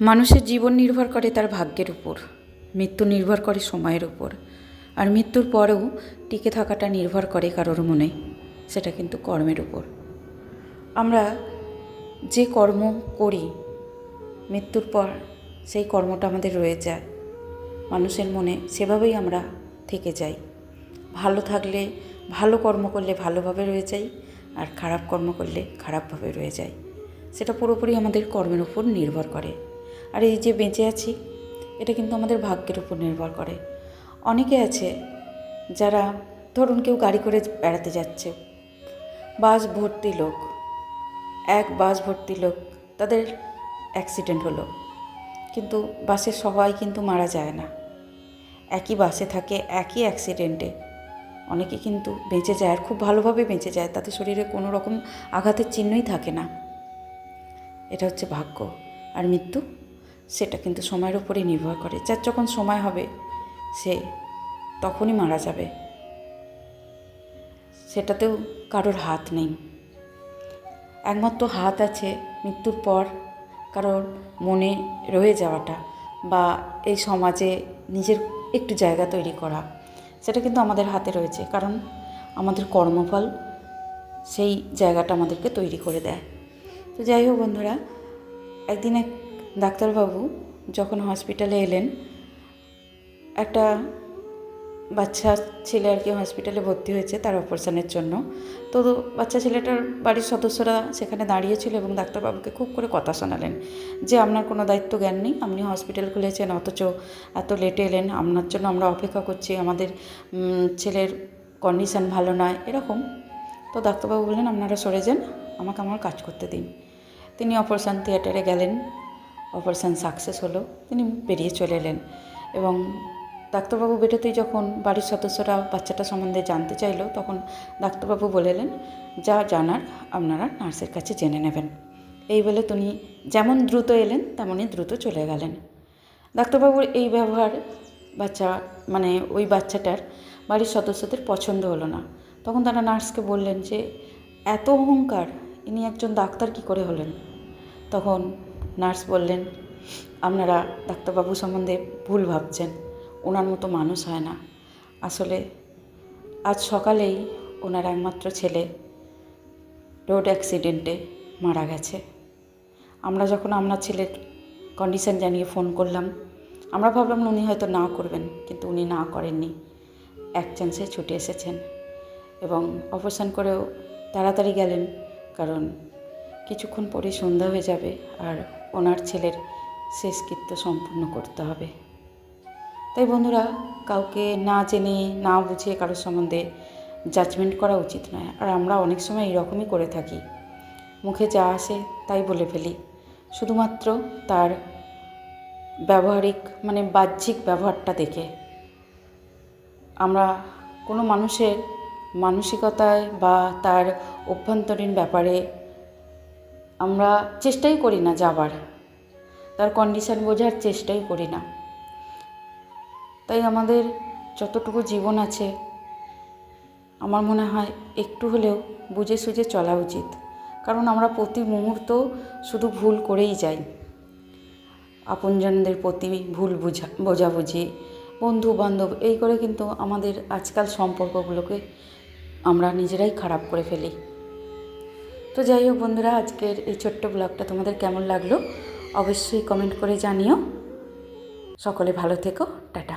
মানুষের জীবন নির্ভর করে তার ভাগ্যের উপর, মৃত্যু নির্ভর করে সময়ের উপর, আর মৃত্যুর পরেও টিকে থাকাটা নির্ভর করে কারোর মনে, সেটা কিন্তু কর্মের উপর। আমরা যে কর্ম করি, মৃত্যুর পর সেই কর্মটা আমাদের রয়ে যায়। মানুষের মনে সেভাবেই আমরা থেকে যাই। ভালো থাকলে ভালো কর্ম করলে ভালোভাবে রয়ে যাই, আর খারাপ কর্ম করলে খারাপভাবে রয়ে যাই। সেটা পুরোপুরি আমাদের কর্মের উপর নির্ভর করে। আর এই যে বেঁচে আছি, এটা কিন্তু আমাদের ভাগ্যের উপর নির্ভর করে। অনেকে আছে যারা ধরুন কেউ গাড়ি করে বেড়াতে যাচ্ছে, বাস ভর্তি লোক, এক বাস ভর্তি লোক, তাদের অ্যাক্সিডেন্ট হলো। কিন্তু বাসে সবাই কিন্তু মারা যায় না। একই বাসে থাকে, একই অ্যাক্সিডেন্টে অনেকে কিন্তু বেঁচে যায় আর খুব ভালোভাবে বেঁচে যায়, তাতে শরীরে কোনো রকম আঘাতের চিহ্নই থাকে না। এটা হচ্ছে ভাগ্য। আর মৃত্যু? সেটা কিন্তু সময়ের উপরেই নির্ভর করে। যার যখন সময় হবে, সে তখনই মারা যাবে। সেটাতেও কারোর হাত নেই। একমাত্র হাত আছে মৃত্যুর পর কারোর মনে রয়ে যাওয়াটা বা এই সমাজে নিজের একটু জায়গা তৈরি করা। সেটা কিন্তু আমাদের হাতে রয়েছে, কারণ আমাদের কর্মফল সেই জায়গাটা আমাদেরকে তৈরি করে দেয়। তো যাই হোক বন্ধুরা, একদিন এক ডাক্তারবাবু যখন হসপিটালে এলেন, একটা বাচ্চা ছেলে আর কি হসপিটালে ভর্তি হয়েছে তার অপারেশনের জন্য। তো বাচ্চা ছেলেটার বাড়ির সদস্যরা সেখানে দাঁড়িয়েছিল এবং ডাক্তারবাবুকে খুব করে কথা শোনালেন যে, আপনার কোনো দায়িত্ব জ্ঞান নেই, আপনি হসপিটাল খুলেছেন, অথচ এত লেটে এলেন, আপনার জন্য আমরা অপেক্ষা করছি, আমাদের ছেলের কন্ডিশন ভালো নয়। এরকম। তো ডাক্তারবাবু বললেন, আপনারা সরে যান, আমাকে আমার কাজ করতে দিন। তিনি অপারেশন থিয়েটারে গেলেন। অপারেশন সাকসেস হলো, তিনি বেরিয়ে চলে এলেন। এবং ডাক্তারবাবু বেরোতেই যখন বাড়ির সদস্যরা বাচ্চাটা সম্বন্ধে জানতে চাইলো, তখন ডাক্তারবাবু বলেলেন যা জানার আপনারা নার্সের কাছে জেনে নেবেন। এই বলে তিনি যেমন দ্রুত এলেন, তেমনই দ্রুত চলে গেলেন। ডাক্তারবাবুর এই ব্যবহার বাচ্চা মানে ওই বাচ্চাটার বাড়ির সদস্যদের পছন্দ হলো না। তখন তারা নার্সকে বললেন যে, এত অহংকার, ইনি একজন ডাক্তার কি করে হলেন? তখন নার্স বললেন, আপনারা ডাক্তারবাবু সম্বন্ধে ভুল ভাবছেন, ওনার মতো মানুষ হয় না। আসলে আজ সকালেই ওনার একমাত্র ছেলে রোড অ্যাক্সিডেন্টে মারা গেছে। আমরা যখন আপনার ছেলের কন্ডিশন জানিয়ে ফোন করলাম, আমরা ভাবলাম উনি হয়তো না করবেন, কিন্তু উনি না করেননি। এক চান্সে ছুটে এসেছেন এবং অপারেশন করেও তাড়াতাড়ি গেলেন, কারণ কিছুক্ষণ পরে সন্ধ্যা হয়ে যাবে আর ওনার ছেলের শেষকৃত্য সম্পূর্ণ করতে হবে। তাই বন্ধুরা, কাউকে না জেনে, না বুঝে কারোর সম্বন্ধে জাজমেন্ট করা উচিত নয়। আর আমরা অনেক সময় এরকমই করে থাকি। মুখে যা আসে তাই বলে ফেলি। শুধুমাত্র তার ব্যবহারিক মানে বাহ্যিক ব্যবহারটা দেখে। আমরা কোনো মানুষের মানসিকতায় বা তার অভ্যন্তরীণ ব্যাপারে আমরা চেষ্টাই করি না যাবার তার কন্ডিশন বোঝার চেষ্টাই করি না। তাই আমাদের যতটুকু জীবন আছে, আমার মনে হয় একটু হলেও বুঝে সুঝে চলা উচিত। কারণ আমরা প্রতি মুহূর্ত শুধু ভুল করেই যাই। আপনজনদের প্রতি ভুল বুঝা, বোঝাবুঝি বন্ধু বান্ধব এই করে কিন্তু আমাদের আজকাল সম্পর্কগুলোকে আমরা নিজেরাই খারাপ করে ফেলি। তো যাই হোক বন্ধুরা, আজকের এই ছোট্ট ব্লগটা তোমাদের কেমন লাগল অবশ্যই কমেন্ট করে জানিও। সকলে ভালো থেকো, টাটা।